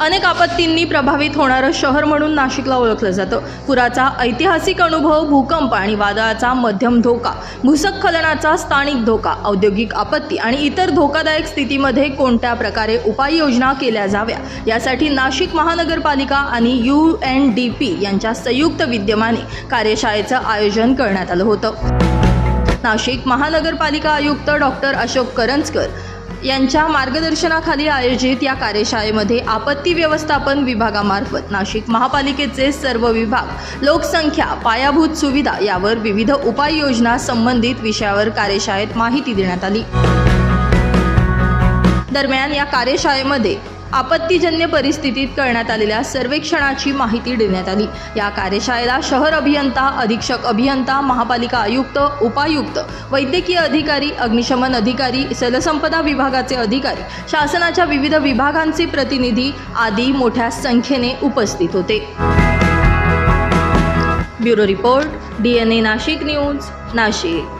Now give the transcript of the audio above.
अनेक आपत्तींनी प्रभावित होणारं शहर म्हणून नाशिकला ओळखलं जातं. पुराचा ऐतिहासिक अनुभव भूकंप आणि वादळाचा मध्यम धोका भूसखलनाचा स्थानिक धोका औद्योगिक आपत्ती आणि इतर धोकादायक स्थितीमध्ये कोणत्या प्रकारे उपाययोजना केल्या जाव्या? यासाठी नाशिक महानगरपालिका आणि यू एन डी पी यांच्या संयुक्त विद्यमाने कार्यशाळेचं आयोजन करण्यात आलं होतं. नाशिक महानगरपालिका आयुक्त डॉक्टर अशोक करंजकर यांच्या मार्गदर्शनाखाली आयोजित या कार्यशाळेमध्ये आपत्ती व्यवस्थापन विभागामार्फत नाशिक महापालिकेचे सर्व विभाग लोकसंख्या पायाभूत सुविधा यावर विविध उपाययोजना संबंधित विषयावर कार्यशाळेत माहिती देण्यात आली. दरम्यान या कार्यशाळेमध्ये आपत्तीजन्य परिस्थितीत करण्यात आलेल्या सर्वेक्षणाची माहिती देण्यात आली. या कार्यशाळेला शहर अभियंता अधीक्षक अभियंता महापालिका आयुक्त उपायुक्त वैद्यकीय अधिकारी अग्निशमन अधिकारी जलसंपदा विभागाचे अधिकारी शासनाच्या विविध विभागांचे प्रतिनिधी आदी मोठ्या संख्येने उपस्थित होते. Bureau report D N A Nashik news Nashik.